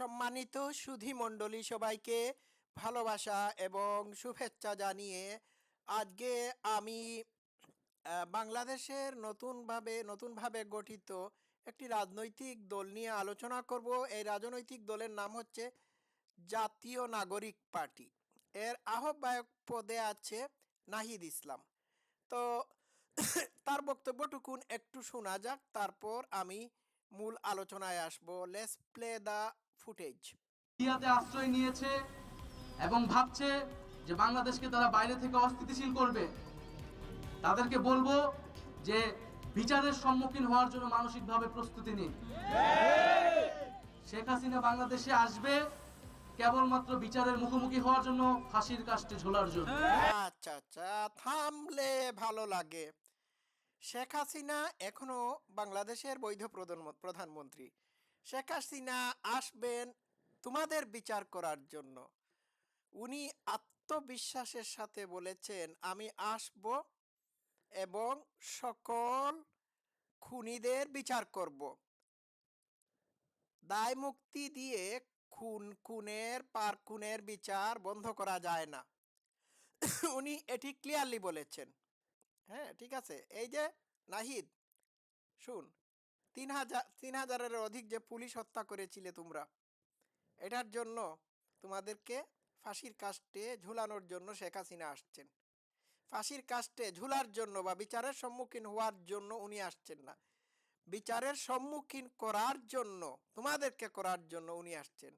সম্মানিত সুধী মণ্ডলী সবাইকে ভালোবাসা এবং শুভেচ্ছা জানিয়ে আজকে আমি বাংলাদেশের নতুনভাবে নতুনভাবে গঠিত একটি রাজনৈতিক দল নিয়ে আলোচনা করব। এই রাজনৈতিক দলের নাম হচ্ছে জাতীয় নাগরিক পার্টি। এর আহ্বায়ক পদে আছে নাহিদ ইসলাম। তো তার বক্তব্যটুকুন একটু শোনা যাক, তারপর আমি মূল আলোচনায় আসব। Let's play the footage. ইন্ডিয়াতে আশ্রয় নিয়েছে এবং ভাবছে যে বাংলাদেশকে তারা বাইরে থেকে অস্থিতিশীল করবে। তাদেরকে বলব যে বিচারের সম্মুখীন হওয়ার জন্য মানসিকভাবে প্রস্তুতি নিন। শেখ হাসিনা বাংলাদেশে আসবে কেবলমাত্র বিচারের মুখোমুখি হওয়ার জন্য ফাঁসির কাস্টে ঝোলার জন্য। আচ্ছা আচ্ছা থামলে ভালো লাগে। শেখ হাসিনা এখনও বাংলাদেশের বৈধ প্রধান- প্রধানমন্ত্রী। শেখ হাসিনা আসবেন তোমাদের বিচার করার জন্য। উনি আত্মবিশ্বাসের সাথে বলেছেন, আমি আসব এবং সকল খুনিদের বিচার করব। দায় মুক্তি দিয়ে খুন, খুনের, পার খুনের বিচার বন্ধ করা যায় না। উনি এটি ক্লিয়ারলি বলেছেন। হ্যাঁ ঠিক আছে। এই যে নাহিদ, শুন তিন হাজার, তিন হাজারের অধিক যে পুলিশ হত্যা করেছিলে তোমরা, এটার জন্য তোমাদেরকে ফাঁসির কাস্টে ঝুলানোর জন্য শেখ হাসিনা আসছেন। ফাঁসির কাস্টে ঝুলার জন্য বা বিচারের সম্মুখীন হওয়ার জন্য উনি আসছেন না। বিচারের সম্মুখীন করার জন্য, তোমাদেরকে করার জন্য উনি আসছেন।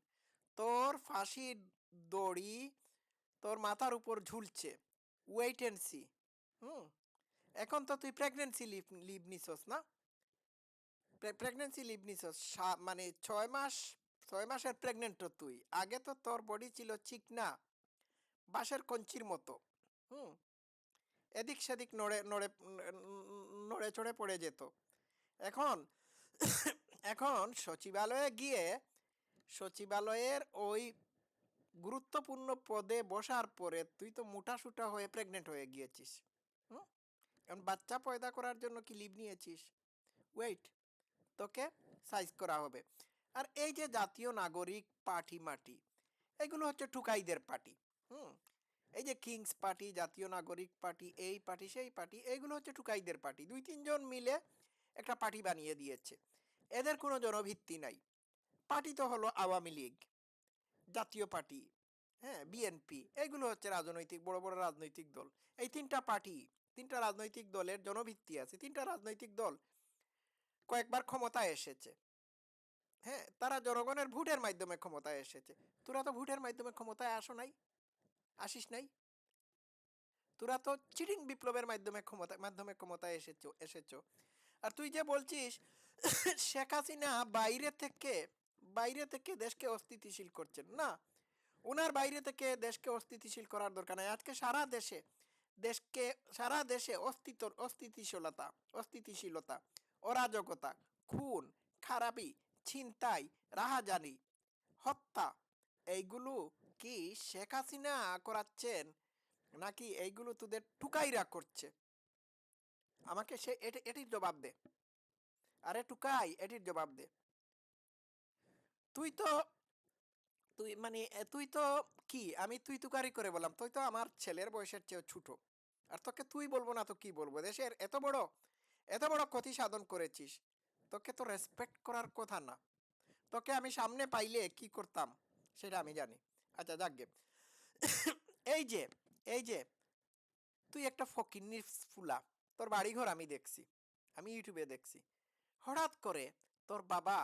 তোর ফাঁসির দড়ি তোর মাথার উপর ঝুলছে। Wait and see hmm? এখন তো তুই প্রেগনেন্সি লিভ লিভ নিছস না? প্রেগনেন্সি লিভ নিছস। সা- মানে ছয় মাস, ছয় মাসের প্রেগনেন্ট তুই। আগে তো তোর বডি ছিল চিকনা বাঁশের কঞ্চির মতো, হুম? এদিক সেদিক নড়ে নড়ে নড়ে চড়ে পড়ে যেত। এখন এখন সচিবালয়ে গিয়ে সচিবালয়ের ওই গুরুত্বপূর্ণ পদে বসার পরে তুই তো মোটা সুটা হয়ে প্রেগনেন্ট হয়ে গিয়েছিস, হুম? এখন বাচ্চা পয়দা করার জন্য কি লিভ নিয়েছিস? ওয়েট তোকে সাইজ করা হবে। আর এই যে জাতীয় নাগরিক পার্টি মাটি, এগুলো হচ্ছে ঠুকাইদের পার্টি, হুম? এই যে কিংস পার্টি, জাতীয় নাগরিক পার্টি, এই পার্টি, সেই পার্টি এইগুলো হচ্ছে ঠুকাইদের পার্টি। দুই তিনজন মিলে একটা পার্টি বানিয়ে দিয়েছে। এদের কোনো জনভিত্তি নাই। পার্টি তো হলো আওয়ামী লীগ, জাতীয় পার্টি হ্যাঁ বিএনপি এইগুলো হচ্ছে রাজনৈতিক, বড় বড় রাজনৈতিক দল। এই তিনটা পার্টি, তিনটা রাজনৈতিক দলের জনভিত্তি আছে, তিনটা রাজনৈতিক দল কয়েকবার ক্ষমতায় এসেছে। হ্যাঁ তারা জনগণের ভোটের মাধ্যমে ক্ষমতায় এসেছে। তোরা তো ভোটের মাধ্যমে ক্ষমতায় আসো নাই, আসিস নাই। তোরা তো চিটিং বিপ্লবের মাধ্যমে ক্ষমতা মাধ্যমে ক্ষমতায় এসেছ এসেছ। আর তুই যে বলছিস, শেখ হাসিনা বাইরে থেকে বাইরে থেকে দেশকে অস্থিতিশীল করছেন, না? ওনার বাইরে থেকে দেশকে অস্থিতিশীল করার দরকার নাই। আজকে সারা দেশে, দেশকে, সারা দেশে অস্তিত্ব অস্থিতিশীলতা অস্থিতিশীলতা। অরাজকতা, খুন, খারাপি, ছিনতাই, রাহাজানি, হত্যা, এইগুলো কি শেখ হাসিনা করাচ্ছেন নাকি এইগুলো তোদের টুকাইরা করছে? আমাকে সে এটির জবাব দে। আরে টুকাই, এটির জবাব দে। তুই তো, তুই মানে তুই তো কি? আমি তুই তুকারি করে বললাম, তুই তো আমার ছেলের বয়সের চেয়ে ছোট। আর তোকে তুই বলব না তো কি বলব? দেশের এত বড় এত বড় ক্ষতি সাধন করেছিস। তোকে তো রেসপেক্ট করার কথা না। তোকে আমি সামনে পাইলে কি করতাম, সেটা আমি জানি। আচ্ছা যাকগে এই যে এই যে, তুই একটা ফকিন্নির ফুলা, তোর বাড়িঘর আমি দেখছি, আমি ইউটিউবে দেখছি। হঠাৎ করে তোর বাবা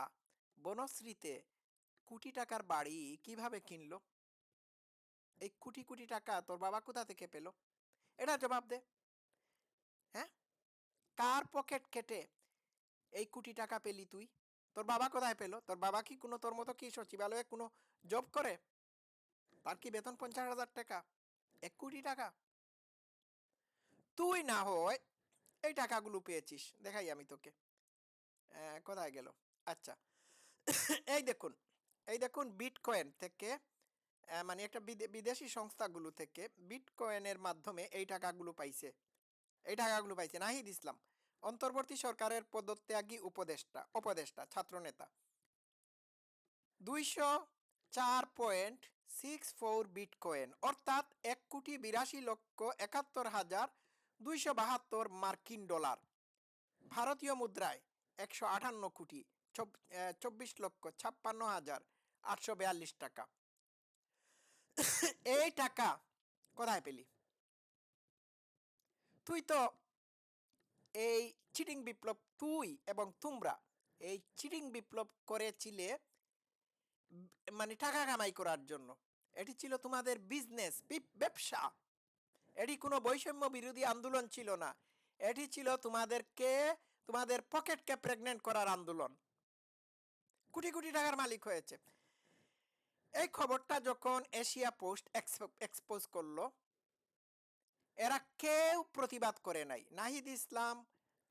বনশ্রীতে কোটি টাকার বাড়ি কীভাবে কিনলো? এই কোটি কোটি টাকা তোর বাবা কোথা থেকে পেল? এটা জবাব দে। হ্যাঁ? কার পকেট কেটে এই কোটি টাকা পেলি তুই? তোর বাবা কোথায় পেল? তোর বাবা কি কোনো, তোর মতো কি সচিবালয়ে কোনো জব করে? তার কি বেতন পঞ্চাশ হাজার টাকা? এক কোটি টাকা? তুই না হয় এই টাকাগুলো পেয়েছিস। দেখাই আমি তোকে। কোথায় গেল? আচ্ছা। এই দেখুন এই দেখুন বিটকয়েন থেকে মানে একটা বিদে- বিদেশি সংস্থাগুলো থেকে বিটকয়েনের মাধ্যমে এই টাকাগুলো পাইছে। এই টাকাগুলো পাইছে। নাহিদ ইসলাম, অন্তর্বর্তী সরকারের পদত্যাগী উপদেষ্টা উপদেষ্টা, ছাত্রনেতা। দুইশো চার পয়েন্ট সিক্স ফোর বিটকয়েন, অর্থাৎ এক কোটি বিরাশি লক্ষ একাত্তর হাজার দুইশো বাহাত্তর মার্কিন ডলার। ভারতীয় মুদ্রায় একশো আটান্ন কোটি চব্বিশ লক্ষ ছাপ্পান্ন হাজার আটশো বিয়াল্লিশ টাকা। এই টাকা কোথায় পেলি? তুই তো এই চিটিং বিপ্লব তুই এবং তোমরা এই চিটিং বিপ্লব করেছিলে মানে টাকা কামাই করার জন্য। এটি ছিল তোমাদের বিজনেস ব্যবসা। এটি কোনো বৈষম্য বিরোধী আন্দোলন ছিল না। এটি ছিল তোমাদেরকে, তোমাদের পকেটকে প্রেগনেন্ট করার আন্দোলন। কোটি কোটি টাকার মালিক হয়েছে। এই খবরটা যখন এশিয়া পোস্ট এক্সপোজ করল এরা কেউ প্রতিবাদ করে নাই। নাহিদ ইসলাম,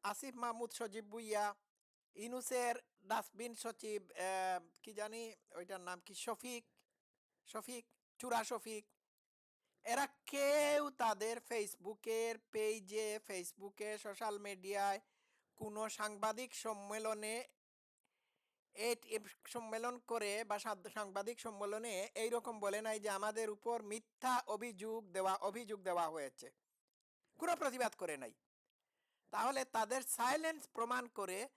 আসিফ মাহমুদ সজীব বুইয়া ইনুসের ডাস্টবিন সচিব কি জানি ওইটার নাম কি, শফিক শফিক, চূড়া শফিক। এরা কেউ তাদের ফেসবুকের পেজে ফেসবুকে, সোশ্যাল মিডিয়ায় কোনো সাংবাদিক সম্মেলনে এট- এ সম্মেলন করে বা সাংবাদিক সম্মেলনে এইরকম বলে নাই যে আমাদের উপর মিথ্যা অভিযোগ দেওয়া অভিযোগ দেওয়া হয়েছে। কোনো প্রতিবাদ করে নাই। তাহলে তাদের সাইলেন্স প্রমাণ করে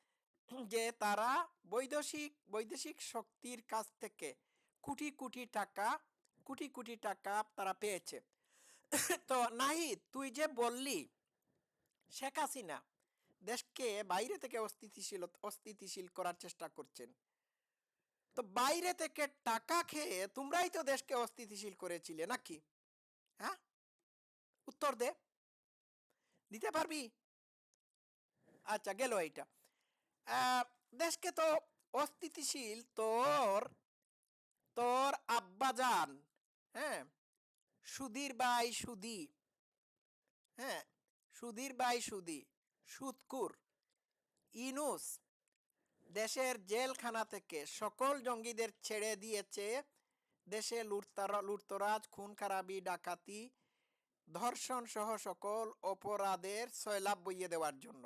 যে তারা বৈদেশিক বৈদেশিক শক্তির কাছ থেকে কোটি কোটি টাকা, কোটি কোটি টাকা তারা পেয়েছে। তো নাহিদ, তুই যে বললি শেখ হাসিনা দেশকে বাইরে থেকে অস্থিতিশীল অস্থিতিশীল করার চেষ্টা করছেন। তো বাইরে থেকে টাকা খেয়ে তোমরাই তো দেশকে অস্থিতিশীল করেছিলে নাকি? হ্যাঁ? উত্তর দে। দিতে পারবি? আচ্ছা গেল এইটা। দেশকে তো অস্থিতিশীল তোর তোর আব্বাজান হ্যাঁ? সুধীর বাই সুদি হ্যাঁ? সুধীর বাই সুদি সুদকুর ইনুস দেশের জেলখানা থেকে সকল জঙ্গিদের ছেড়ে দিয়েছে দেশে লুটতারা, লুটতরাজ খুন খারাপি ডাকাতি ধর্ষণ সহ সকল অপরাধের সয়লাভ বইয়ে দেওয়ার জন্য।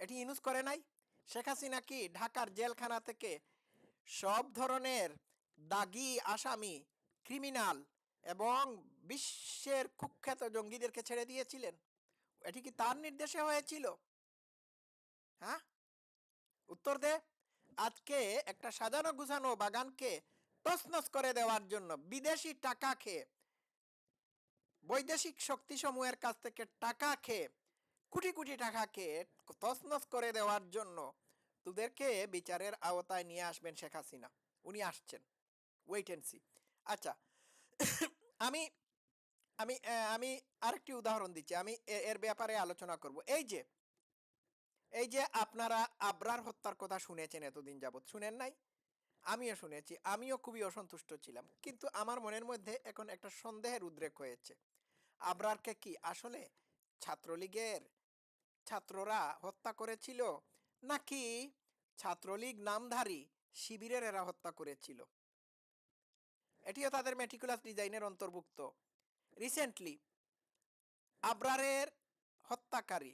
এটি ইনুস করে নাই? শেখ হাসিনা কি ঢাকার জেলখানা থেকে সব ধরনের দাগি, আসামি, ক্রিমিনাল এবং বিশ্বের কুখ্যাত জঙ্গিদেরকে ছেড়ে দিয়েছিলেন? এটি কি তার নির্দেশে হয়েছিল? হ্যাঁ? উত্তর দে। আজকে একটা সাজানো গুছানো বাগানকে তছনছ করে দেওয়ার জন্য বিদেশি টাকা খেয়ে, বৈদেশিক শক্তিসমূহের কাছ থেকে টাকা খেয়ে, কোটি কোটি টাকা খেয়ে তছনছ করে দেওয়ার জন্য তোদেরকে বিচারের আওতায় নিয়ে আসবেন শেখ হাসিনা। উনি আসছেন। ওয়েট এন্ড সি আচ্ছা আমি আমি আমি আরেকটি উদাহরণ দিচ্ছি, আমি এর ব্যাপারে আলোচনা করব। এই যে এই যে আপনারা আবরার হত্যার কথা শুনেছেন এতদিন যাবৎ, শুনেন নাই? আমিও শুনেছি, আমিও খুবই অসন্তুষ্ট ছিলাম, কিন্তু আমার মনের মধ্যে এখন একটা সন্দেহের উদ্রেক হয়েছে। আবরারকে কি আসলে ছাত্রলীগের ছাত্ররা হত্যা করেছিল, নাকি ছাত্রলীগ নামধারী শিবিরের এরা হত্যা করেছিল? এটিও তাদের মেটিকুলাস ডিজাইনের অন্তর্ভুক্ত। রিসেন্টলি আবরারের হত্যাকারী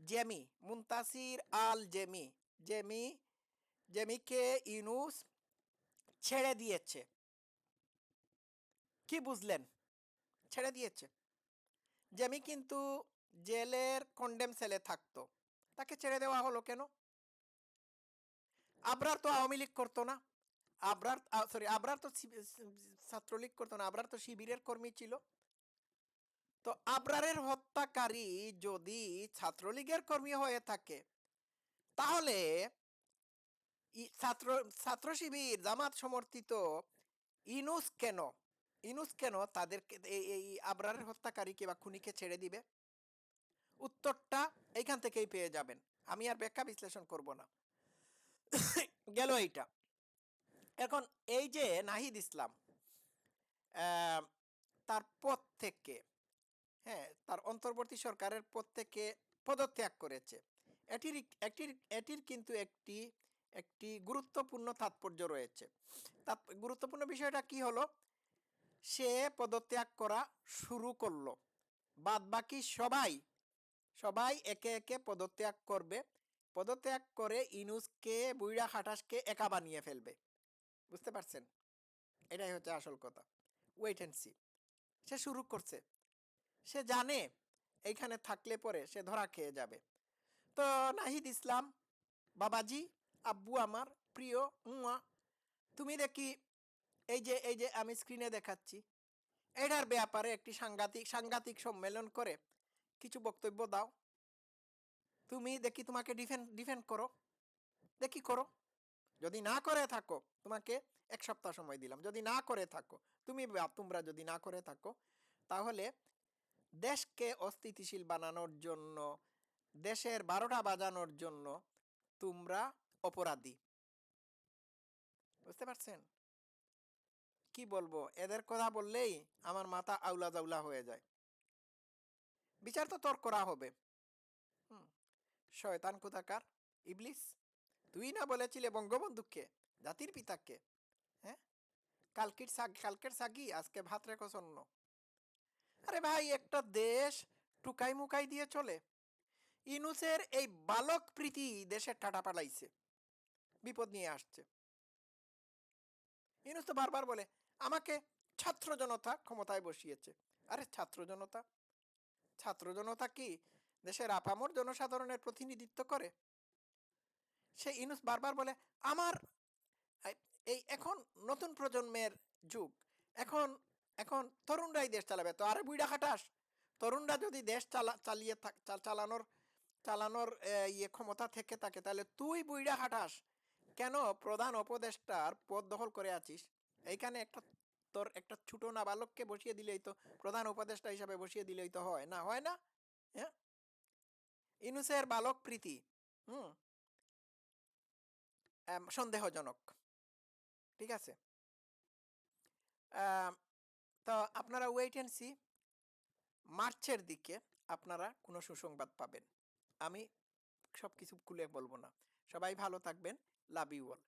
জেমি মুন্তাসির আল জেমি জেমি জেমিকে ইউনুস ছেড়ে দিয়েছে। কি বুঝলেন? ছেড়ে দিয়েছে। জেমি কিন্তু জেলের কন্ডেম সেলে থাকতো। তাকে ছেড়ে দেওয়া হলো কেন? আবরার তো আওয়ামী লীগ করতো না। আবরার সরি আবরার তো ছাত্রলীগ করতো না, আবরার তো শিবিরের কর্মী ছিল। তো আবরারের হত্যাকারী যদি ছাত্রলীগের কর্মী হয়ে থাকে, তাহলে ছাত্র ছাত্র শিবির জামাত সমর্থিত ইনুস কেন? ইনুস কেন তাদেরকে এই আবরারের হত্যাকারীকে বা খুনিকে ছেড়ে দিবে? উত্তরটা এইখান থেকেই পেয়ে যাবেন। আমি আর ব্যাখ্যা বিশ্লেষণ করব না। গেল এইটা। এখন এই যে নাহিদ ইসলাম তার পদ থেকে হ্যাঁ তার অন্তর্বর্তী সরকারের পদ থেকে পদত্যাগ করেছে। এটির একটির এটির কিন্তু একটি একটি গুরুত্বপূর্ণ তাৎপর্য রয়েছে। তাৎ গুরুত্বপূর্ণ বিষয়টা কি হলো? সে পদত্যাগ করা শুরু করল। বাদ বাকি সবাই সবাই একে একে পদত্যাগ করবে। পদত্যাগ করে ইনুসকে, বুইড়া খাটাসকে একা বানিয়ে ফেলবে। বুঝতে পারছেন? এটাই হচ্ছে আসল কথা। ওয়েট অ্যান্ড সি সে শুরু করছে। সে জানে এইখানে থাকলে পরে সে ধরা খেয়ে যাবে। তো নাহিদ ইসলাম, বাবাজি, আব্বু আমার, প্রিয়, উয়া, তুমি দেখি এই যে এই যে আমি স্ক্রিনে দেখাচ্ছি। এটার ব্যাপারে একটি সাংঘাতিক সাংঘাতিক সম্মেলন করে কিছু বক্তব্য দাও। তুমি দেখি তোমাকে ডিফেন্ড ডিফেন্ড করো। দেখি করো। যদি না করে থাকো, তোমাকে এক সপ্তাহ সময় দিলাম। যদি না করে থাকো, তুমি তোমরা যদি না করে থাকো, তাহলে দেশকে অস্থিতিশীল বানানোর জন্য, দেশের বারোটা বাজানোর জন্য তোমরা অপরাধী। বুঝতে পারছেন? কি বলব? এদের কথা বললেই আমার মাথা আউলা জাউলা হয়ে যায়। বিচার তো তোর করা হবে। হুম, শয়তান কোথাকার? ইবলিস? তুই না বলেছিলে বঙ্গবন্ধুকে, জাতির পিতাকে হ্যাঁ? কালকের সাগ কালকের সাগি আজকে ভাত রেখো শূন্য আরে ভাই, একটা দেশ টুকাই মুকাই দিয়ে চলে। ইনুসের এই বালক প্রীতি দেশের টাটা পালাইছে, বিপদ নিয়ে আসছে। ইনুস তো বারবার বলে, আমাকে ছাত্র জনতা ক্ষমতায় বসিয়েছে। আরে ছাত্র জনতা? ছাত্র জনতা কি দেশের আপামর জনসাধারণের প্রতিনিধিত্ব করে? সে ইনুস বারবার বলে, আমার, এই- এখন নতুন প্রজন্মের যুগ। এখন এখন তরুণরাই দেশ চালাবে। তো আরে বুইড়া খাটাস। তরুণরা যদি দেশ চালা, চালিয়ে চালানোর চালানোর ইয়ে ক্ষমতা থেকে থাকে, তাহলে তুই বুইড়া খাটাস। কেন প্রধান উপদেষ্টার পদ দখল করে আছিস? এইখানে একটা তোর একটা ছোট নাবালককে বসিয়ে দিলেই তো, প্রধান উপদেষ্টা হিসাবে বসিয়ে দিলেই তো হয় না? হয় না? হ্যাঁ? ইনুসের বালক প্রীতি, হুম? সন্দেহজনক। ঠিক আছে? তো আপনারা ওয়েট অ্যান্ড সি মার্চের দিকে আপনারা কোনো সুসংবাদ পাবেন। আমি সব কিছু খুলে বলব না। সবাই ভালো থাকবেন। Love you all